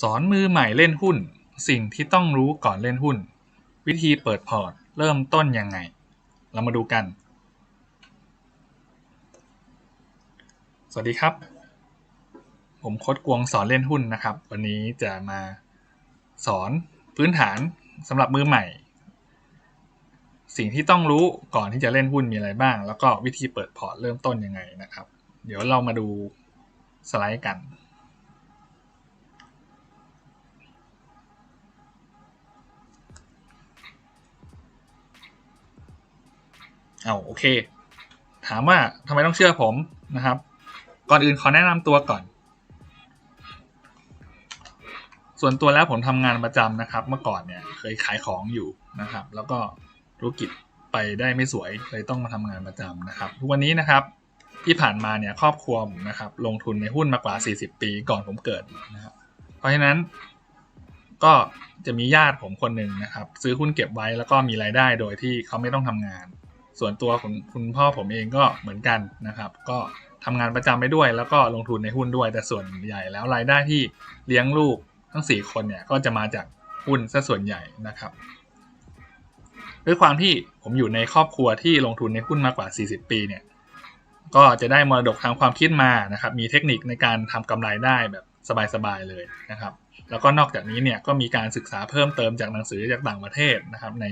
สอนมือใหม่เล่นหุ้น สิ่งที่ต้องรู้ก่อนเล่นหุ้น วิธีเปิดพอร์ต เริ่มต้นยังไง เรามาดูกัน สวัสดีครับ ผมโค้ดกวงสอนเล่นหุ้นนะครับ วันนี้จะมาสอนพื้นฐานสำหรับมือใหม่ สิ่งที่ต้องรู้ก่อนที่จะเล่นหุ้นมีอะไรบ้าง แล้วก็วิธีเปิดพอร์ตเริ่มต้นยังไงนะครับ เดี๋ยวเรามาดูสไลด์กัน เอาโอเค ถามว่าทำไมต้องเชื่อผมนะครับ ก่อนอื่นขอแนะนำตัวก่อน ส่วนตัวแล้วผมทำงานประจำนะครับ เมื่อก่อนเนี่ยเคยขายของอยู่นะครับ แล้วก็ธุรกิจไปได้ไม่สวยเลยต้องมาทำงานประจำนะครับ ทุกวันนี้นะครับที่ผ่านมาเนี่ยครอบครัวผมนะครับ ลงทุนในหุ้นมากว่า 40 ปีก่อนผมเกิดนะครับ เพราะฉะนั้นก็จะมีญาติผมคนหนึ่งนะครับ ซื้อหุ้นเก็บไว้แล้วก็มีรายได้โดยที่เขาไม่ต้องทำงาน ส่วนตัวของคุณพ่อผมเองก็เหมือนกันนะครับ ก็ทำงานประจำไปด้วย แล้วก็ลงทุนในหุ้นด้วย แต่ส่วนใหญ่แล้วรายได้ที่เลี้ยงลูกทั้ง 4 คนเนี่ยก็จะมาจากหุ้นซะส่วนใหญ่นะครับด้วยความที่ผมอยู่ในครอบครัวที่ลงทุนในหุ้นมากกว่า 40 ปีเนี่ยก็จะได้มรดกทางความคิดมานะครับ มีเทคนิคในการทำกำไรได้แบบสบายๆเลยนะครับ แล้วก็นอกจากนี้เนี่ยก็มีการศึกษาเพิ่มเติมจากหนังสือจากต่างประเทศนะครับ ใน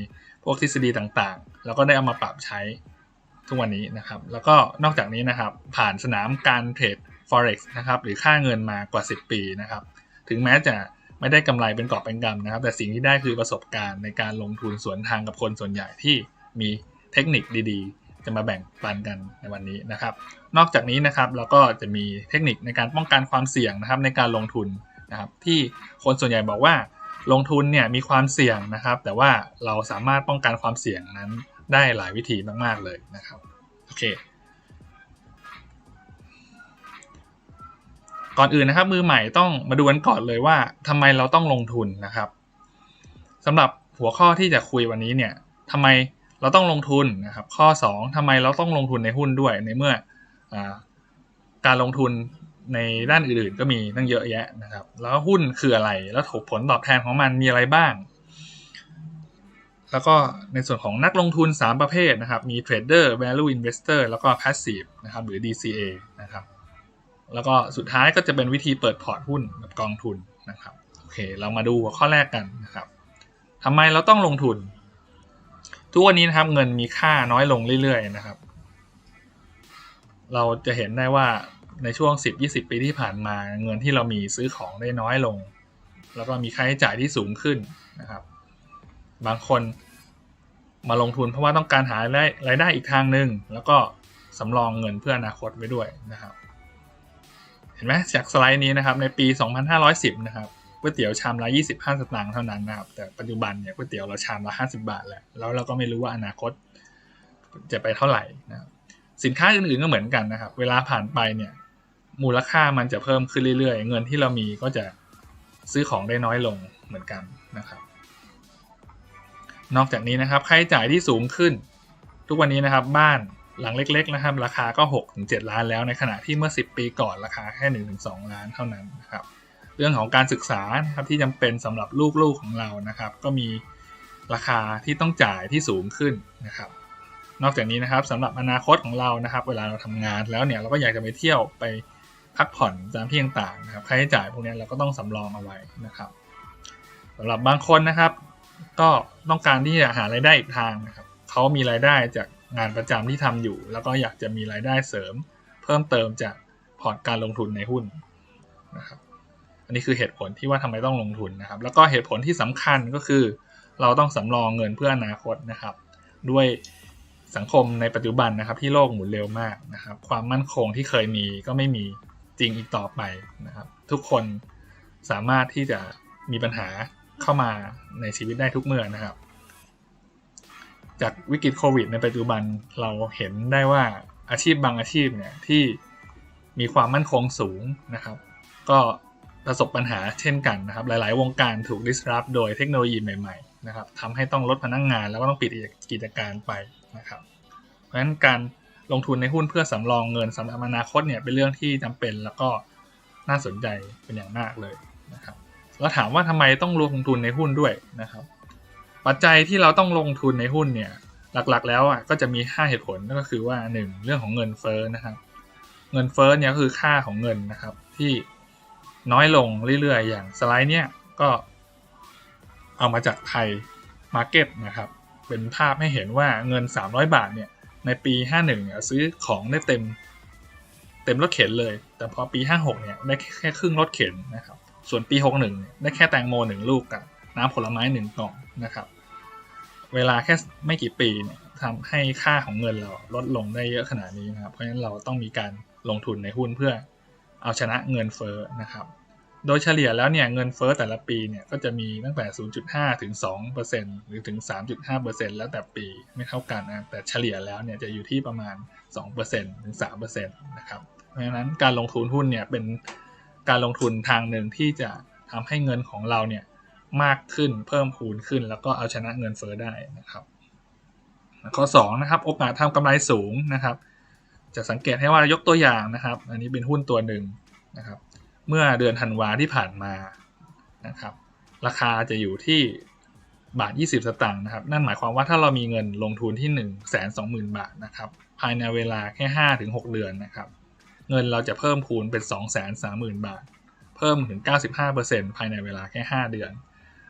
วกทฤษฎีต่างๆ แล้วก็ได้เอามาปรับใช้ทุกวันนี้นะครับ แล้วก็นอกจากนี้นะครับ ผ่านสนามการเทรด forex นะครับ หรือค่าเงินมากว่า 10 ปีนะครับ ถึงแม้จะไม่ได้กำไรเป็นกอบเป็นกำนะครับ แต่สิ่งที่ได้คือประสบการณ์ในการลงทุนสวนทางกับคนส่วนใหญ่ที่มีเทคนิคดีๆ จะมาแบ่งปันกันในวันนี้นะครับ นอกจากนี้นะครับเราก็จะมีเทคนิคในการป้องกันความเสี่ยงนะครับในการลงทุนนะครับที่คนส่วนใหญ่บอกว่า ลงทุนเนี่ยมีความเสี่ยงนะครับ แต่ว่าเราสามารถป้องกันความเสี่ยงนั้นได้หลายวิธีมาก ๆ เลยนะครับโอเคก่อนอื่นนะครับมือใหม่ต้องมาดูกันก่อนเลยว่าทำไมเราต้องลงทุนนะครับสำหรับหัวข้อที่จะคุยวันนี้เนี่ยทำไมเราต้องลงทุนนะครับ ข้อ 2ทำไมเราต้องลงทุนในหุ้นด้วยในเมื่ออการลงทุน ในด้านอื่นๆ ก็มีตั้งเยอะแยะนะครับ แล้วหุ้นคืออะไร แล้วผลตอบแทนของมันมีอะไรบ้าง แล้วก็ในส่วนของนักลงทุน 3 ประเภทนะครับ มี Trader Value Investor แล้วก็ Passive นะครับ หรือ DCA นะครับ แล้วก็สุดท้ายก็จะเป็นวิธีเปิดพอร์ตหุ้นแบบกองทุนนะครับ โอเค เรามาดูหัวข้อแรกกันนะครับทำไมเราต้องลงทุน ทุกวันนี้นะครับเงินมีค่าน้อยลงเรื่อยๆนะครับ เราจะเห็นได้ว่า ในช่วง 10-20 ปีที่ผ่านมา เงินที่เรามีซื้อของได้น้อยลง แล้วก็มีค่าใช้จ่ายที่สูงขึ้นนะครับ บางคนมาลงทุนเพราะว่าต้องการหารายรายได้อีกทางหนึ่งแล้วก็สำรองเงินเพื่ออนาคตไว้ด้วยนะครับ เห็นไหมจากสไลด์นี้นะครับ ในปี 2510 นะครับก๋วยเตี๋ยวชามละ25 สตางค์เท่านั้นนะครับ แต่ปัจจุบันเนี่ยก๋วยเตี๋ยวเราชามละ 50 บาทแล้วแล้วเราก็ไม่รู้ว่าอนาคตจะไปเท่าไหร่นะครับสินค้าอื่นๆก็เหมือนกันนะครับ เวลาผ่านไปเนี่ย มูลค่ามันจะเพิ่มขึ้นเรื่อยๆ เงินที่เรามีก็จะซื้อของได้น้อยลงเหมือนกันนะครับ นอกจากนี้นะครับค่าใช้จ่ายที่สูงขึ้น ทุกวันนี้นะครับบ้านหลังเล็ก ๆ นะครับ ราคาก็6ถึง7ล้านแล้วในขณะที่เมื่อ 10 ปีก่อนราคาแค่1ถึง2ล้านเท่านั้นนะครับ เรื่องของการศึกษานะครับที่จำเป็นสำหรับลูกๆของเรานะครับ ก็มีราคาที่ต้องจ่ายที่สูงขึ้นนะครับ นอกจากนี้นะครับสำหรับอนาคตของเรานะครับ เวลาเราทำงานแล้วเนี่ยเราก็อยากจะไปเที่ยวไป พักผ่อนตามที่ต่างๆนะครับค่าใช้จ่ายพวกนี้เราก็ต้องสำรองเอาไว้นะครับสำหรับบางคนนะครับ ก็ต้องการที่จะหารายได้อีกทางนะครับเขามีรายได้จากงานประจำที่ทำอยู่ แล้วก็อยากจะมีรายได้เสริม เพิ่มเติมจากพอร์ตการลงทุนในหุ้นนะครับอันนี้คือเหตุผลที่ว่าทำไมต้องลงทุนนะครับ แล้วก็เหตุผลที่สำคัญก็คือ เราต้องสำรองเงินเพื่ออนาคตนะครับ ด้วยสังคมในปัจจุบันนะครับที่โลกหมุนเร็วมากนะครับ ความมั่นคงที่เคยมีก็ไม่มี จริงอีกต่อไปนะครับ ทุกคนสามารถที่จะมีปัญหาเข้ามาในชีวิตได้ทุกเมื่อนะครับ จากวิกฤตโควิด ในปัจจุบันเราเห็นได้ว่าอาชีพบางอาชีพเนี่ยที่มีความมั่นคงสูงนะครับ ก็ประสบปัญหาเช่นกันนะครับ หลาย ๆ วงการถูก disrupt โดยเทคโนโลยีใหม่ ๆ นะครับทำให้ต้องลดพนักงงานแล้วก็ต้องปิดกิจการไปนะครับ เพราะฉะนั้นการ ลงทุนในหุ้นเพื่อสำรองเงินสำหรับอนาคตเนี่ยเป็นเรื่องที่จำเป็นแล้วก็น่าสนใจเป็นอย่างมากเลยนะครับแล้วถามว่าทำไมต้องลงทุนในหุ้นด้วยนะครับ ปัจจัยที่เราต้องลงทุนในหุ้นเนี่ยหลักๆ แล้วอะก็จะมี 5 เหตุผลนั่นก็คือว่า 1 เรื่องของเงินเฟ้อนะครับ เงินเฟ้อเนี่ยคือค่าของเงินนะครับ ที่น้อยลงเรื่อยๆ อย่างสไลด์เนี่ยก็เอามาจากไทยมาร์เก็ตนะครับ เป็นภาพให้เห็นว่าเงิน 300 บาทเนี่ย ในปี 51เนี่ยซื้อของได้เต็ม เต็มรถเข็นเลย แต่พอปี 56เนี่ยได้แค่ครึ่งรถเข็นนะครับ ส่วนปี 61เนี่ยได้แค่แตงโมหนึ่งลูกกับน้ำผลไม้หนึ่งกล่องนะครับ เวลาแค่ไม่กี่ปีเนี่ยทำให้ค่าของเงินเราลดลงได้เยอะขนาดนี้นะครับ เพราะฉะนั้นเราต้องมีการลงทุนในหุ้นเพื่อเอาชนะเงินเฟ้อนะครับ โดยเฉลี่ยแล้วเนี่ยเงินเฟ้อแต่ละปีเนี่ยก็จะมีตั้งแต่ 0.5 ถึง 2%หรือถึง 3.5%แล้วแต่ปีไม่เท่ากันนะแต่เฉลี่ยแล้วเนี่ยจะอยู่ที่ประมาณ 2%ถึง 3%นะครับเพราะฉะนั้นการลงทุนหุ้นเนี่ยเป็นการลงทุนทางหนึ่งที่จะทำให้เงินของเราเนี่ยมากขึ้นเพิ่มพูนขึ้น แล้วก็เอาชนะเงินเฟ้อได้นะครับข้อ2นะครับโอกาสทำกำไรสูงนะครับ จะสังเกตให้ว่ายกตัวอย่างนะครับ อันนี้เป็นหุ้นตัวหนึ่งนะครับ เมื่อเดือนธันวาที่ผ่านมานะครับ ราคาจะอยู่ที่บาท 20 สตางค์นะครับ นั่นหมายความว่าถ้าเรามีเงินลงทุนที่1 2 0 0 0 0บาทนะครับ ภายในเวลาแค่5-6เดือนนะครับ เงินเราจะเพิ่มพูนเป็น 2 3 0 0 0 0 บาท เพิ่มถึง 95%ภายในเวลาแค่ 5 เดือน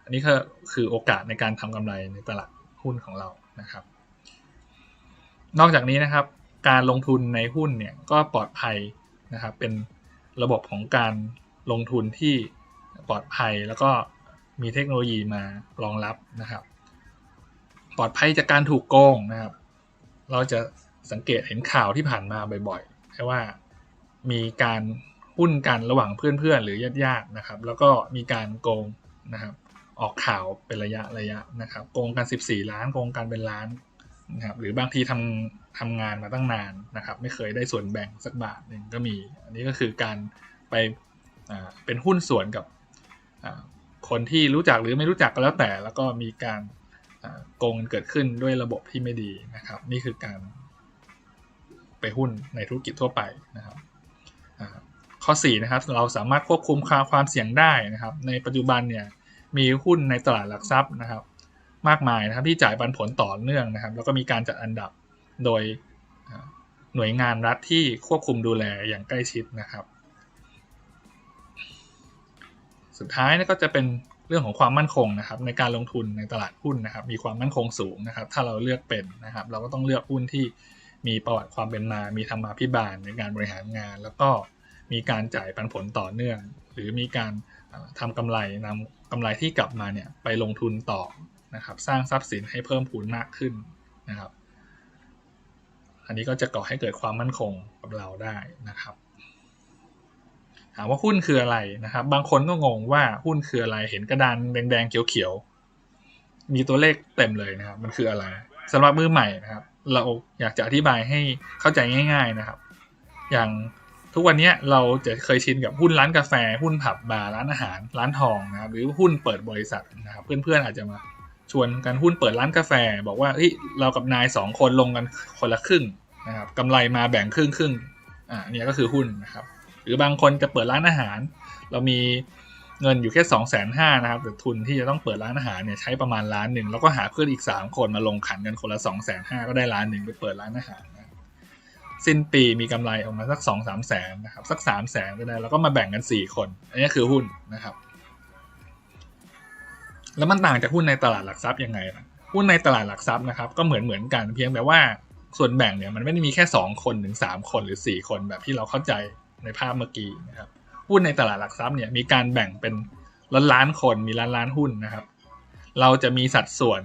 อันนี้ก็คือโอกาสในการทำกำไรในตลาดหุ้นของเรานะครับ นอกจากนี้นะครับ การลงทุนในหุ้นเนี่ยก็ปลอดภัยนะครับ เป็น ระบบของการลงทุนที่ปลอดภัยแล้วก็มีเทคโนโลยีมารองรับนะครับ ปลอดภัยจากการถูกโกงนะครับ เราจะสังเกตเห็นข่าวที่ผ่านมาบ่อยๆแค่ว่ามีการหุ้นกันระหว่างเพื่อนๆ หรือญาติๆนะครับ แล้วก็มีการโกงนะครับ ออกข่าวเป็นระยะระยะนะครับ โกงกัน 14 ล้าน โกงกันเป็นล้าน นะครับหรือบางทีทำทำงานมาตั้งนานนะครับ ไม่เคยได้ส่วนแบ่งสักบาทหนึ่งก็มี อันนี้ก็คือการไปเป็นหุ้นส่วนกับคนที่รู้จักหรือไม่รู้จักก็แล้วแต่ แล้วก็มีการโกงเกิดขึ้นด้วยระบบที่ไม่ดีนะครับ นี่คือการไปหุ้นในธุรกิจทั่วไปนะครับข้อ4นะครับเราสามารถควบคุมค่าความเสี่ยงได้นะครับ ในปัจจุบันเนี่ยมีหุ้นในตลาดหลักทรัพย์นะครับ มากมายนะครับ ที่จ่ายปันผลต่อเนื่องนะครับ แล้วก็มีการจัดอันดับโดยหน่วยงานรัฐที่ควบคุมดูแลอย่างใกล้ชิดนะครับ สุดท้ายก็จะเป็นเรื่องของความมั่นคงนะครับ ในการลงทุนในตลาดหุ้นนะครับ มีความมั่นคงสูงนะครับ ถ้าเราเลือกเป็นนะครับ เราก็ต้องเลือกหุ้นที่มีประวัติความเป็นมา มีธรรมาภิบาลในการบริหารงาน แล้วก็มีการจ่ายปันผลต่อเนื่อง หรือมีการทำกำไรนำกำไรที่กลับมาเนี่ยไปลงทุนต่อ นะครับ สร้างทรัพย์สินให้เพิ่มพูนมากขึ้นนะครับ อันนี้ก็จะก่อให้เกิดความมั่นคงกับเราได้นะครับ ถามว่าหุ้นคืออะไรนะครับ บางคนก็งงว่าหุ้นคืออะไร เห็นกระดานแดงๆเขียวๆ มีตัวเลขเต็มเลยนะครับ มันคืออะไรสำหรับมือใหม่นะครับ เราอยากจะอธิบายให้เข้าใจง่าย ๆนะครับ อย่างทุกวันนี้เราจะเคยชินกับหุ้นร้านกาแฟ หุ้นผับบาร์ร้านอาหาร ร้านทองนะครับหรือหุ้นเปิดบริษัทนะครับ เพื่อนๆอาจจะมา ชวนกันหุ้นเปิดร้านกาแฟ บอกว่าเฮ้ยเรากับนายสองคนลงกันคนละครึ่งนะครับกำไรมาแบ่งครึ่งครึ่งอ่าเนี่ยก็คือหุ้นนะครับ หรือบางคนจะเปิดร้านอาหาร เรามีเงินอยู่แค่สองแสนห้านะครับแต่ทุนที่จะต้องเปิดร้านอาหารเนี่ยใช้ประมาณล้านหนึ่งแล้วก็หาเพื่อนอีกสามคนมาลงขันกันคนละสองแสนห้าก็ได้ล้านหนึ่งไปเปิดร้านอาหารนะสิ้นปีมีกำไรออกมาสักสองสามแสนนะครับสักสามแสนก็ได้แล้วก็มาแบ่งกันสี่คน อันนี้คือหุ้นนะครับ แล้วมันต่างจากหุ้นในตลาดหลักทรัพย์ยังไงล่ะหุ้นในตลาดหลักทรัพย์นะครับก็เหมือนเหมือนกันเพียงแต่ว่าส่วนแบ่งเนี่ยมันไม่ได้มีแค่ 2 คนถึง 3 คนหรือ 4 คนแบบที่เราเข้าใจในภาพเมื่อกี้นะครับหุ้นในตลาดหลักทรัพย์เนี่ยมีการแบ่งเป็นล้านล้านคนมีล้านล้านหุ้นนะครับ เราจะมีสัดส่วน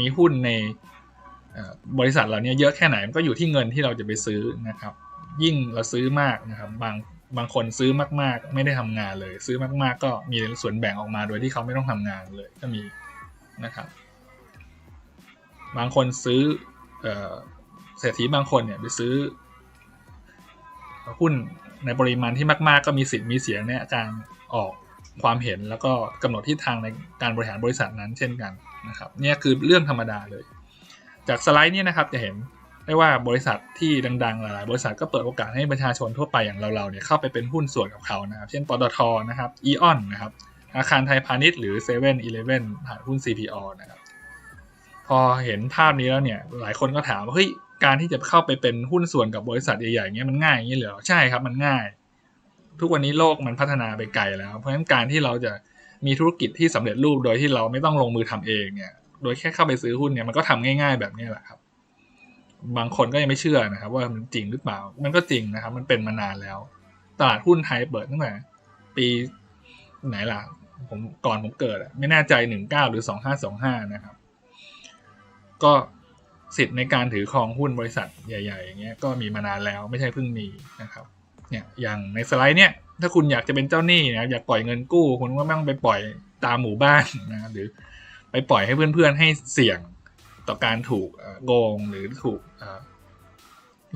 มีหุ้นในบริษัทเราเนี่ยเยอะแค่ไหนมันก็อยู่ที่เงินที่เราจะไปซื้อนะครับ ยิ่งเราซื้อมากนะครับ บาง บางคนซื้อมาก ๆ ไม่ได้ทำงานเลย ซื้อมาก ๆ ก็มีส่วนแบ่งออกมาโดยที่เขาไม่ต้องทำงานเลยก็มีนะครับ บางคนซื้อเศรษฐีบางคนเนี่ยไปซื้อหุ้นในปริมาณที่มากๆ ก็มีสิทธิ์มีเสียงในการออกความเห็นแล้วก็กำหนดทิศทางในการบริหารบริษัทนั้นเช่นกันนะครับ เนี่ยคือเรื่องธรรมดาเลย จากสไลด์นี้นะครับจะเห็น ได้ว่าบริษัทที่ดังๆหลายๆบริษัทก็เปิดโอกาสให้ประชาชนทั่วไปอย่างเราๆเนี่ยเข้าไปเป็นหุ้นส่วนกับเขานะครับ เช่นปตทนะครับอีออนนะครับอาคารไทยพาณิชย์หรือ7 e เ e ่ e อผ่านหุ้น CPO นะครับ พอเห็นภาพนี้แล้วเนี่ย หลายคนก็ถามว่าเฮ้ยการที่จะเข้าไปเป็นหุ้นส่วนกับบริษัทใหญ่ๆอย่างเงี้ยมันง่ายอย่างนี้เหรอใช่ครับมันง่าย ทุกวันนี้โลกมันพัฒนาไปไกลแล้ว เพราะฉะนั้นการที่เราจะมีธุรกิจที่สำเร็จรูปโดยที่เราไม่ต้องลงมือทำเองเนี่ย โดยแค่เข้าไปซื้อหุ้นเนี่ยมันก็ทำง่าย ๆ แบบนี้แหละครับ บางคนก็ยังไม่เชื่อนะครับว่ามันจริงหรือเปล่า มันก็จริงนะครับ มันเป็นมานานแล้ว ตลาดหุ้นไทยเปิดตั้งแต่ปีไหนล่ะ ผมก่อนผมเกิดอะไม่แน่ใจหนึ่งเก้าหรือสองห้าสองห้านะครับ ก็สิทธิ์ในการถือครองหุ้นบริษัทใหญ่ ๆ อย่างเงี้ยก็มีมานานแล้วไม่ใช่เพิ่งมีนะครับ เนี่ยอย่างในสไลด์เนี่ย ถ้าคุณอยากจะเป็นเจ้าหนี้นะอยากปล่อยเงินกู้ คุณก็ไม่ต้องไปปล่อยตามหมู่บ้านนะหรือไปปล่อยให้เพื่อนๆให้เสี่ยง ต่อการถูกโกงหรือถูก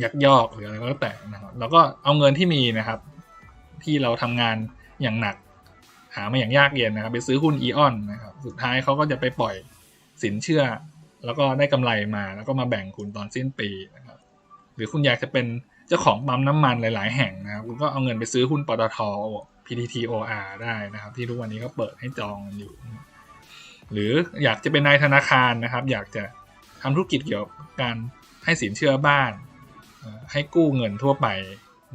ยักยอกหรืออะไรก็แล้วแต่นะครับแล้วก็เอาเงินที่มีนะครับ ที่เราทำงานอย่างหนัก หามาอย่างยากเย็นนะครับ ไปซื้อหุ้นอีออนนะครับ สุดท้ายเขาก็จะไปปล่อยสินเชื่อ แล้วก็ได้กำไรมาแล้วก็มาแบ่งคุณตอนสิ้นปีนะครับ หรือคุณอยากจะเป็นเจ้าของปั๊มน้ำมันหลาย ๆ แห่งนะครับ คุณก็เอาเงินไปซื้อหุ้นปตท PTTOR ได้นะครับ ที่ทุกวันนี้ก็เปิดให้จองอยู่ หรืออยากจะเป็นนายธนาคารนะครับ อยากจะ ทำธุรกิจเกี่ยวกับการให้สินเชื่อบ้าน ให้กู้เงินทั่วไป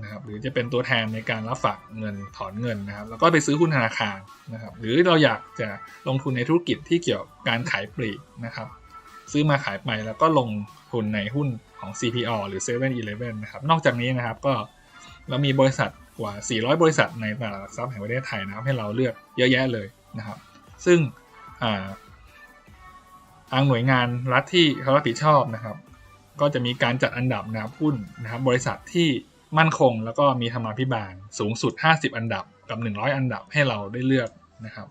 นะครับหรือจะเป็นตัวแทนในการรับฝากเงินถอนเงินนะครับ แล้วก็ไปซื้อหุ้นธนาคารนะครับ หรือเราอยากจะลงทุนในธุรกิจที่เกี่ยวกับการขายปลีกนะครับ ซื้อมาขายไปแล้วก็ลงทุนในหุ้นของ CPO หรือ 7 e เ e ่ e อนะครับ นอกจากนี้นะครับก็เรามีบริษัทกว่า 400 บริษัทในตลาดหลักทรัพย์แห่งประเทศไทยนะครับ ให้เราเลือกเยอะแยะเลยนะครับ ซึ่ง ทางหน่วยงานรัฐที่เขารับผิดชอบนะครับ ก็จะมีการจัดอันดับนะครับหุ้นนะครับบริษัทที่มั่นคงแล้วก็มีธรรมาภิบาลสูงสุด 50 อันดับกับ 100 อันดับให้เราได้เลือกนะครับ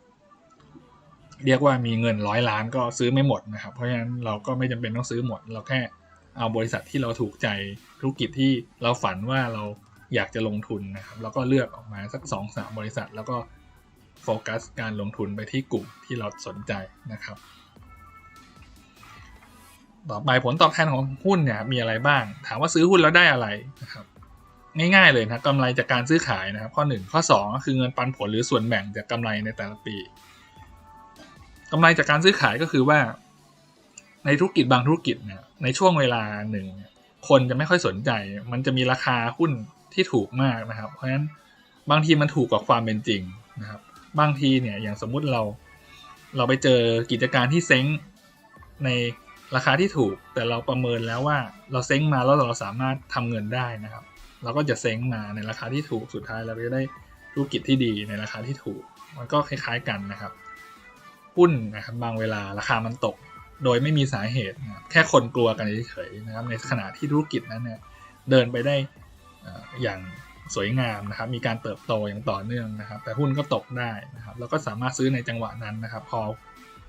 เรียกว่ามีเงินร้อยล้านก็ซื้อไม่หมดนะครับ เพราะฉะนั้นเราก็ไม่จำเป็นต้องซื้อหมด เราแค่เอาบริษัทที่เราถูกใจธุรกิจที่เราฝันว่าเราอยากจะลงทุนนะครับ แล้วก็เลือกออกมาสัก2อสบริษัท แล้วก็โฟกัสการลงทุนไปที่กลุ่มที่เราสนใจนะครับ ต่อไปผลตอบแทนของหุ้นเนี่ยมีอะไรบ้าง ถามว่าซื้อหุ้นแล้วได้อะไรนะครับง่ายๆเลยนะกำไรจากการซื้อขายนะครับข้อ 1 ข้อ 2 ก็คือเงินปันผลหรือส่วนแบ่งจากกำไรในแต่ละปีกำไรจากการซื้อขายก็คือว่า ในธุรกิจบางธุรกิจเนี่ยในช่วงเวลาหนึ่ง คนจะไม่ค่อยสนใจ มันจะมีราคาหุ้นที่ถูกมากนะครับ เพราะฉะนั้นบางทีมันถูกกว่าความเป็นจริงนะครับ บางทีเนี่ยอย่างสมมุติเรา เราไปเจอกิจการที่เซ้งใน ราคาที่ถูกแต่เราประเมินแล้วว่าเราเซ้งมาแล้วเราสามารถทำเงินได้นะครับ เราก็จะเซ้งมาในราคาที่ถูกสุดท้ายเราจะได้ธุรกิจที่ดีในราคาที่ถูก มันก็คล้าย ๆกันนะครับหุ้นนะครับบางเวลาราคามันตก โดยไม่มีสาเหตุแค่คนกลัวกันเฉยๆนะครับในขณะที่ธุรกิจนั้นเนี่ยเดินไปได้อย่างสวยงามนะครับ มีการเติบโตอย่างต่อเนื่องนะครับ แต่หุ้นก็ตกได้นะครับ แล้วก็สามารถซื้อในจังหวะนั้นนะครับ พอ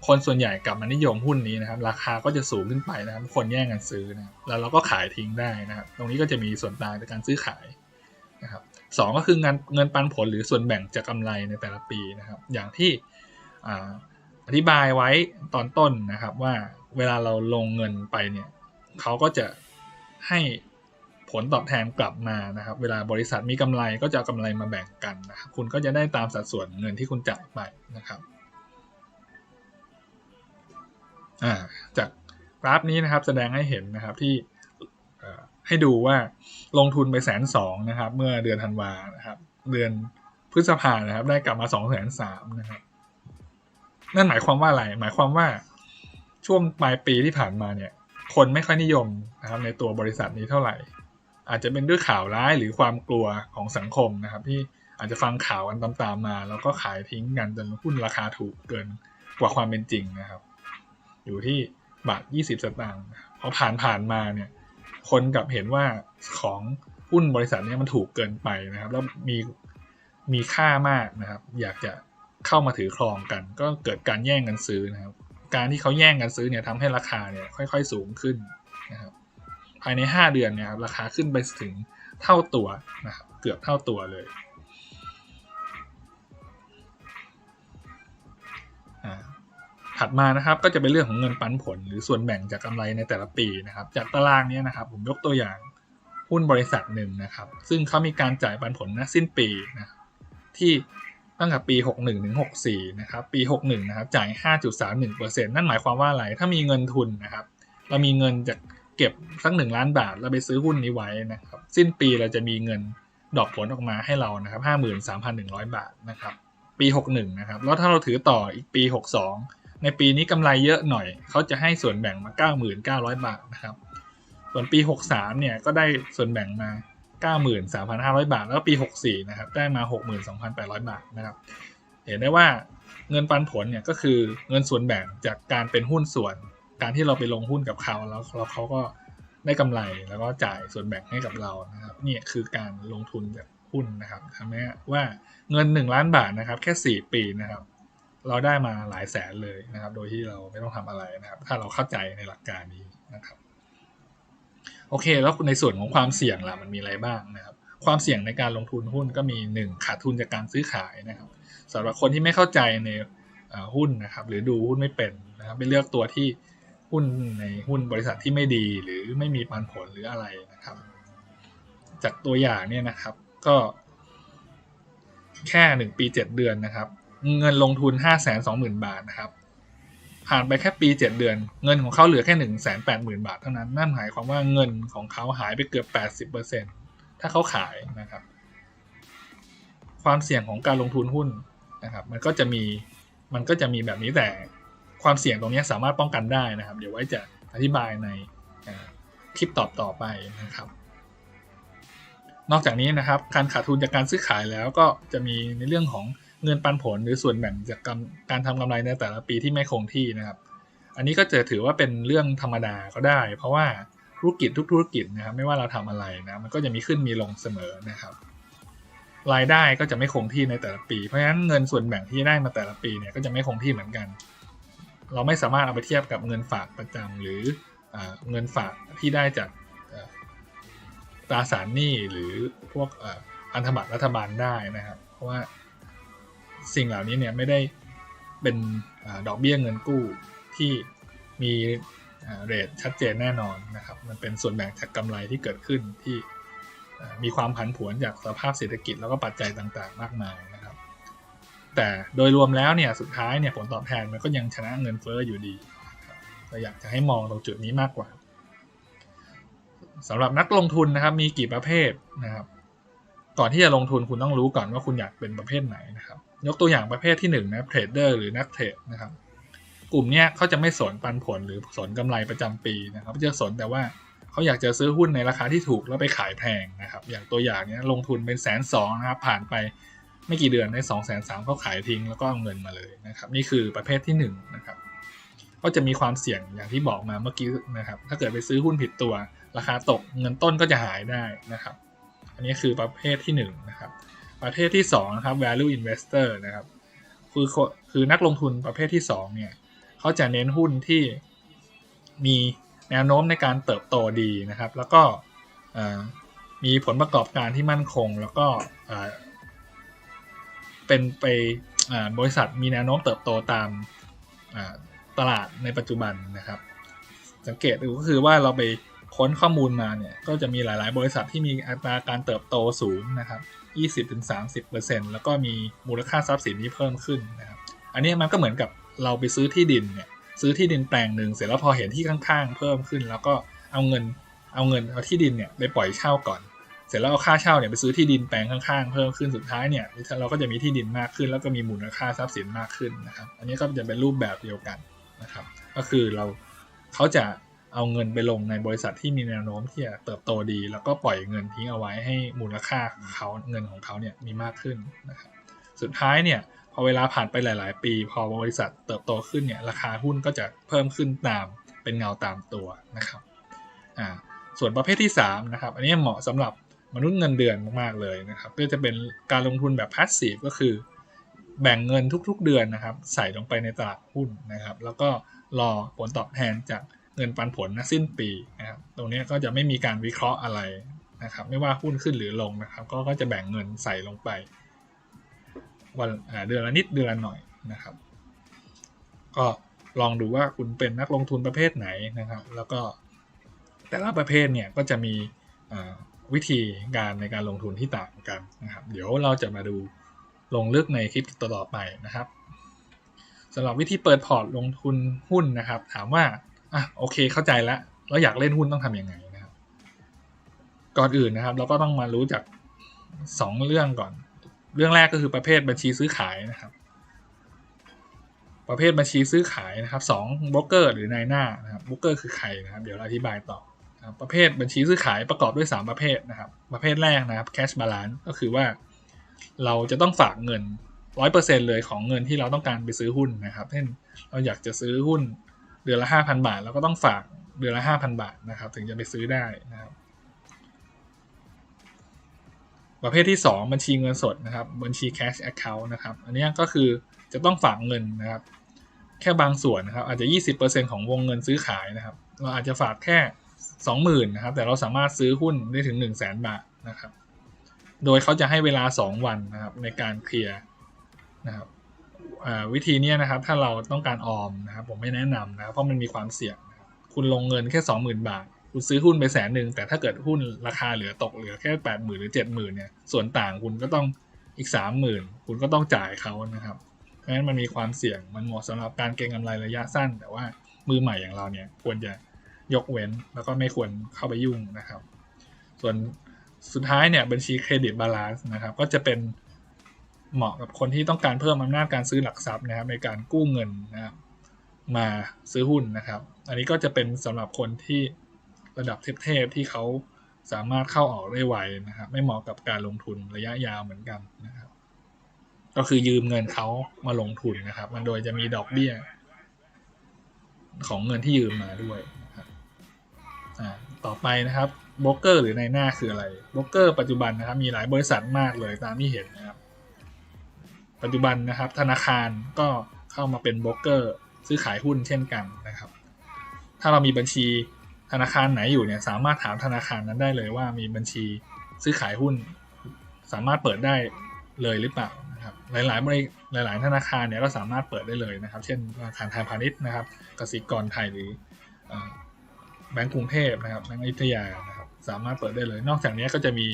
คนส่วนใหญ่กลับมานิยมหุ้นนี้นะครับ ราคาก็จะสูงขึ้นไปนะครับ คนแย่งกันซื้อนะแล้วเราก็ขายทิ้งได้นะครับ ตรงนี้ก็จะมีส่วนต่างในการซื้อขายนะครับสองก็คือเงินเงินปันผลหรือส่วนแบ่งจากกาไรในแต่ละปีนะครับ อย่างที่อธิบายไว้ตอนต้นนะครับว่าเวลาเราลงเงินไปเนี่ยเขาก็จะให้ผลตอบแทนกลับมานะครับ เวลาบริษัทมีกำไรก็จะเอากำไรมาแบ่งกันนะครับคุณก็จะได้ตามสัดส่วนเงินที่คุณจ่ายไปนะครับ จากกราฟนี้นะครับแสดงให้เห็นนะครับที่ให้ดูว่าลงทุนไปแสนสองนะครับเมื่อเดือนธันวานะครับเดือนพฤษภานะครับได้กลับมาสองแสนสามนะครับนั่นหมายความว่าอะไรหมายความว่าช่วงปลายปีที่ผ่านมาเนี่ย คนไม่ค่อยนิยมนะครับในตัวบริษัทนี้เท่าไหร่ อาจจะเป็นด้วยข่าวร้ายหรือความกลัวของสังคมนะครับ ที่อาจจะฟังข่าวกันตามๆมา แล้วก็ขายทิ้งกันจนหุ้นราคาถูกเกินกว่าความเป็นจริงนะครับ อยู่ที่บาท20สตางค์พอผ่านผ่านมาเนี่ยคนกลับเห็นว่าของหุ้นบริษัทนี้มันถูกเกินไปนะครับ แล้วมีมีค่ามากนะครับ อยากจะเข้ามาถือครองกัน ก็เกิดการแย่งกันซื้อนะครับ การที่เขาแย่งกันซื้อเนี่ยทำให้ราคาเนี่ยค่อย ๆ สูงขึ้นนะครับ ภายใน 5 เดือนเนี่ยราคาขึ้นไปถึงเท่าตัวนะครับ เกือบเท่าตัวเลย ถัดมานะครับก็จะเป็นเรื่องของเงินปันผล หรือส่วนแบ่งจากกำไรในแต่ละปีนะครับ จากตารางนี้นะครับ ผมยกตัวอย่างหุ้นบริษัทหนึ่งนะครับ ซึ่งเขามีการจ่ายปันผลณสิ้นปีนะที่ตั้งแต่ปี 61ถึง64 นะครับ ปี 61 นะครับ จ่าย 5.31%นั่นหมายความว่าอะไร ถ้ามีเงินทุนนะครับ เรามีเงินจะเก็บสักหนึ่งล้านบาท เราไปซื้อหุ้นนี้ไว้นะครับ สิ้นปีเราจะมีเงินดอกผลออกมาให้เรานะครับ 53,100 บาทนะครับ ปี 61 นะครับ แล้วถ้าเราถือต่ออีกปี 62 ในปีนี้กำไรเยอะหน่อย เขาจะให้ส่วนแบ่งมา 9,900 บาทนะครับ ส่วนปี 63 เนี่ยก็ได้ส่วนแบ่งมา 93,500 บาท แล้วปี 64 นะครับ ได้มา 62,800 บาทนะครับ เห็นได้ว่าเงินปันผลเนี่ยก็คือเงินส่วนแบ่งจากการเป็นหุ้นส่วน การที่เราไปลงหุ้นกับเขาแล้วแล้วเขาก็ได้กำไรแล้วก็จ่ายส่วนแบ่งให้กับเรานะครับนี่คือการลงทุนจากหุ้นนะครับทำให้ว่าเงิน 1 ล้านบาทนะครับ แค่ 4 ปีนะครับ เราได้มาหลายแสนเลยนะครับ โดยที่เราไม่ต้องทำอะไรนะครับ ถ้าเราเข้าใจในหลักการนี้นะครับ โอเค แล้วในส่วนของความเสี่ยงล่ะมันมีอะไรบ้างนะครับ ความเสี่ยงในการลงทุนหุ้นก็มี 1 ขาดทุนจากการซื้อขายนะครับสำหรับคนที่ไม่เข้าใจในหุ้นนะครับ หรือดูหุ้นไม่เป็นนะครับไปเลือกตัวที่หุ้นในหุ้นบริษัทที่ไม่ดีหรือไม่มีปันผลหรืออะไรนะครับ จากตัวอย่างเนี่ยนะครับ ก็แค่หนึ่งปีเจ็ดเดือนนะครับ เงินลงทุนห้าแสนสองหมื่นบาทนะครับ ผ่านไปแค่ปีเจ็ดเดือน เงินของเขาเหลือแค่หนึ่งแสนแปดหมื่นบาทเท่านั้น นั่นหมายความว่าเงินของเขาหายไปเกือบแปดสิบเปอร์เซ็นถ้าเขาขายนะครับ ความเสี่ยงของการลงทุนหุ้นนะครับ มันก็จะมีมันก็จะมีแบบนี้แต่ความเสี่ยงตรงนี้สามารถป้องกันได้นะครับ เดี๋ยวไว้จะอธิบายในคลิปตอบต่อไปนะครับ นอกจากนี้นะครับ การขาดทุนจากการซื้อขายแล้วก็จะมีในเรื่องของ เงินปันผลหรือส่วนแบ่งจากการทำกำไรในแต่ละปีที่ไม่คงที่นะครับ อันนี้ก็จะถือว่าเป็นเรื่องธรรมดาก็ได้ เพราะว่าธุรกิจทุกธุรกิจนะครับ ไม่ว่าเราทำอะไรนะมันก็จะมีขึ้นมีลงเสมอนะครับ รายได้ก็จะไม่คงที่ในแต่ละปี เพราะฉะนั้นเงินส่วนแบ่งที่ได้มาแต่ละปีเนี่ยก็จะไม่คงที่เหมือนกัน เราไม่สามารถเอาไปเทียบกับเงินฝากประจำหรือเงินฝากที่ได้จากตราสารหนี้หรือพวกพันธบัตรรัฐบาลได้นะครับ เพราะว่า สิ่งเหล่านี้เนี่ยไม่ได้เป็นดอกเบี้ยเงินกู้ที่มีเรทชัดเจนแน่นอนนะครับ มันเป็นส่วนแบ่งจากกำไรที่เกิดขึ้นที่มีความผันผวนจากสภาพเศรษฐกิจแล้วก็ปัจจัยต่างๆ มากมายนะครับ แต่โดยรวมแล้วเนี่ยสุดท้ายเนี่ยผลตอบแทนมันก็ยังชนะเงินเฟ้ออยู่ดีเราอยากจะให้มองตรงจุดนี้มากกว่าสำหรับนักลงทุนนะครับมีกี่ประเภทนะครับ ก่อนที่จะลงทุนคุณต้องรู้ก่อนว่าคุณอยากเป็นประเภทไหนนะครับ ยกตัวอย่างประเภทที่1นนะเทรดเดอร์หรือนักเทรดนะครับ กลุ่มนี้เขาจะไม่สนปันผลหรือสนกำไรประจำปีนะครับจะสนแต่ว่าเขาอยากจะซื้อหุ้นในราคาที่ถูกแล้วไปขายแพงนะครับ อย่างตัวอย่างเนี้ยลงทุนเป็นแสนสองนะครับผ่านไปไม่กี่เดือนได้สองแสนสามเขาขายทิ้งแล้วก็เอาเงินมาเลยนะครับ นี่คือประเภทที่1นนะครับก็จะมีความเสี่ยงอย่างที่บอกมาเมื่อกี้นะครับ ถ้าเกิดไปซื้อหุ้นผิดตัว ราคาตกเงินต้นก็จะหายได้นะครับ อันนี้คือประเภทที่1นนะครับ ประเภทที่2นะครับ value investor นะครับ คือคือนักลงทุนประเภทที่2เนี่ยเขาจะเน้นหุ้นที่มีแนวโน้มในการเติบโตดีนะครับ แล้วก็มีผลประกอบการที่มั่นคง แล้วก็เป็นไปบริษัทมีแนวโน้มเติบโตตามตลาดในปัจจุบันนะครับ สังเกตดูก็คือว่าเราไปค้นข้อมูลมาเนี่ยก็จะมีหลาย ๆ บริษัทที่มีอัตราการเติบโตสูงนะครับ 20-30%แล้วก็มีมูลค่าทรัพย์สินที่เพิ่มขึ้นนะครับอันนี้มันก็เหมือนกับเราไปซื้อที่ดินเนี่ยซื้อที่ดินแปลงหนึ่งเสร็จแล้วพอเห็นที่ข้างๆ เพิ่มขึ้น แล้วก็เอาเงินเอาเงินเอาที่ดินเนี่ยไปปล่อยเช่าก่อน เสร็จแล้วเอาค่าเช่าเนี่ยไปซื้อที่ดินแปลงข้างๆ เพิ่มขึ้นสุดท้ายเนี่ยเราก็จะมีที่ดินมากขึ้น แล้วก็มีมูลค่าทรัพย์สินมากขึ้นนะครับ อันนี้ก็จะเป็นรูปแบบเดียวกันนะครับ ก็คือเราเขาจะ เอาเงินไปลงในบริษัทที่มีแนวโน้มที่จะเติบโตดี แล้วก็ปล่อยเงินทิ้งเอาไว้ให้มูลค่าเขาเงินของเขาเนี่ยมีมากขึ้นนะครับสุดท้ายเนี่ยพอเวลาผ่านไปหลาย ๆ ปี พอบริษัทเติบโตขึ้นเนี่ยราคาหุ้นก็จะเพิ่มขึ้นตามเป็นเงาตามตัวนะครับอ่าส่วนประเภทที่3นะครับอันนี้เหมาะสำหรับมนุษย์เงินเดือนมาก ๆ เลยนะครับก็จะเป็นการลงทุนแบบพาสซีฟก็คือ แบ่งเงินทุก ๆ เดือนนะครับ ใส่ลงไปในตลาดหุ้นนะครับ แล้วก็รอผลตอบแทนจาก เงินปันผลนะสิ้นปีนะครับตรงนี้ก็จะไม่มีการวิเคราะห์อะไรนะครับ ไม่ว่าหุ้นขึ้นหรือลงนะครับ ก็ก็จะแบ่งเงินใส่ลงไปวันเดือนละนิดเดือนละหน่อยนะครับ ก็ลองดูว่าคุณเป็นนักลงทุนประเภทไหนนะครับ แล้วก็แต่ละประเภทเนี่ยก็จะมีวิธีการในการลงทุนที่ต่างกันนะครับ เดี๋ยวเราจะมาดูลงลึกในคลิปต่อไปนะครับสำหรับวิธีเปิดพอร์ตลงทุนหุ้นนะครับ ถามว่า อะโอเคเข้าใจแล้วแล้วอยากเล่นหุ้นต้องทำยังไงนะครับ ก่อนอื่นนะครับ เราก็ต้องมารู้จักสองเรื่องก่อน เรื่องแรกก็คือประเภทบัญชีซื้อขายนะครับ ประเภทบัญชีซื้อขายนะครับสองบล็อกเกอร์หรือนายหน้านะครับบล็อกเกอร์คือใครนะครับ เดี๋ยวเราอธิบายต่อรประเภทบัญชีซื้อขายประกอบด้วย 3 ประเภทนะครับ ประเภทแรกนะครับ cash balance ก็คือว่า เราจะต้องฝากเงิน 100%เลยของเงินที่เราต้องการไปซื้อหุ้นนะครับ เช่นเราอยากจะซื้อหุ้น เดือนละ5,000บาท เราก็ต้องฝากเดือนละ5,000บาทนะครับ ถึงจะไปซื้อได้นะครับ ประเภทที่ 2 บัญชีเงินสดนะครับ บัญชี cash account นะครับ อันนี้ก็คือจะต้องฝากเงินนะครับ แค่บางส่วนนะครับ อาจจะ 20%ของวงเงินซื้อขายนะครับ เราอาจจะฝากแค่ 20,000นะครับ แต่เราสามารถซื้อหุ้นได้ถึง 1 0 0 0 0แบาทนะครับ โดยเขาจะให้เวลา 2 วันนะครับในการเคลียร์นะครับ วิธีนี้นะครับ ถ้าเราต้องการออมนะครับ ผมไม่แนะนำนะครับเพราะมันมีความเสี่ยง คุณลงเงินแค่ 20,000 บาท คุณซื้อหุ้นไปแสนหนึ่งแต่ถ้าเกิดหุ้นราคาเหลือตกเหลือแค่ 80,000 หรือ 70,000เนี่ยส่วนต่างคุณก็ต้องอีก 30,000 คุณก็ต้องจ่ายเขานะครับเพราะฉะนั้นมันมีความเสี่ยงมันเหมาะสำหรับการเก็งกำไรระยะสั้น แต่ว่ามือใหม่อย่างเราเนี่ยควรจะยกเว้นแล้วก็ไม่ควรเข้าไปยุ่งนะครับ ส่วนสุดท้ายเนี่ยบัญชีเครดิตบาลานซ์นะครับก็จะเป็น เหมาะกับคนที่ต้องการเพิ่มอำนาจการซื้อหลักทรัพย์นะครับ ในการกู้เงินนะครับมาซื้อหุ้นนะครับ อันนี้ก็จะเป็นสำหรับคนที่ระดับเทพๆที่เขาสามารถเข้าออกได้ไวนะครับ ไม่เหมาะกับการลงทุนระยะยาวเหมือนกันนะครับ ก็คือยืมเงินเขามาลงทุนนะครับ มันโดยจะมีดอกเบี้ย ของเงินที่ยืมมาด้วยต่อไปนะครับโบรกเกอร์หรือในหน้าคืออะไรโบรกเกอร์ปัจจุบันนะครับ มีหลายบริษัทมากเลยตามที่เห็นนะครับ ปัจจุบันนะครับ ธนาคารก็เข้ามาเป็นโบรกเกอร์ซื้อขายหุ้นเช่นกันนะครับ ถ้าเรามีบัญชีธนาคารไหนอยู่เนี่ยสามารถถามธนาคารนั้นได้เลยว่ามีบัญชีซื้อขายหุ้น สามารถเปิดได้เลยหรือเปล่านะครับ หลายๆบริหลาย ๆ ธนาคารเนี่ยก็สามารถเปิดได้เลยนะครับ เช่นธนาคารไทยพาณิชย์นะครับกสิกรไทยหรือแบงก์กรุงเทพนะครับแบงก์อยุธยานะครับสามารถเปิดได้เลย นอกจากนี้ก็จะมี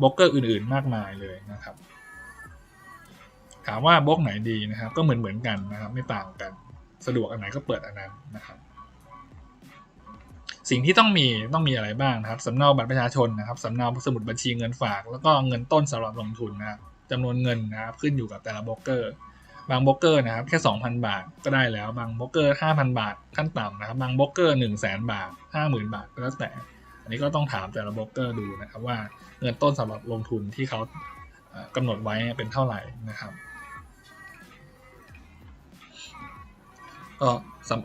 บล็อกเกอร์อื่น ๆ มากมายเลยนะครับ ถามว่าบล็อกไหนดีนะครับ ก็เหมือนเหมือนกันนะครับ ไม่ต่างกัน สะดวกอันไหนก็เปิดอันนั้นนะครับ สิ่งที่ต้องมีต้องมีอะไรบ้างนะครับสำเนาบัตรประชาชนนะครับสำเนาสมุดบัญชีเงินฝาก แล้วก็เงินต้นสำหรับลงทุนนะครับจำนวนเงินนะครับ ขึ้นอยู่กับแต่ละบล็อกเกอร์ บางบล็อกเกอร์นะครับ แค่ 2,000 บาทก็ได้แล้ว บางบล็อกเกอร์ 5,000 บาทขั้นต่ำนะครับ บางบล็อกเกอร์ 1 0 0 0 0แบาท 50,000 บาทก็แล้วแต่ อันนี้ก็ต้องถามแต่ละบล็อกเกอร์ดูนะครับว่าเงินต้นสำหรับลงทุนที่เขากำหนดไว้เป็นเท่าไหร่นะครับ ก็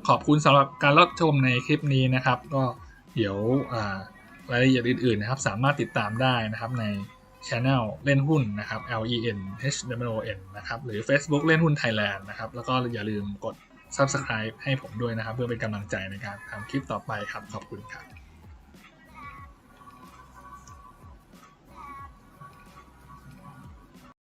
ขอบคุณสำหรับการรับชมในคลิปนี้นะครับ ก็เดี๋ยวรายละเอียดอื่นๆนะครับ สามารถติดตามได้นะครับในช anel เล่นหุ้นนะครับ L E N H W O N นะครับ หรือ Facebook เล่นหุ้นไทยแลนด์นะครับ แล้วก็อย่าลืมกด Subscribe ให้ผมด้วยนะครับ เพื่อเป็นกำลังใจในการทำคลิปต่อไปครับ ขอบคุณครับ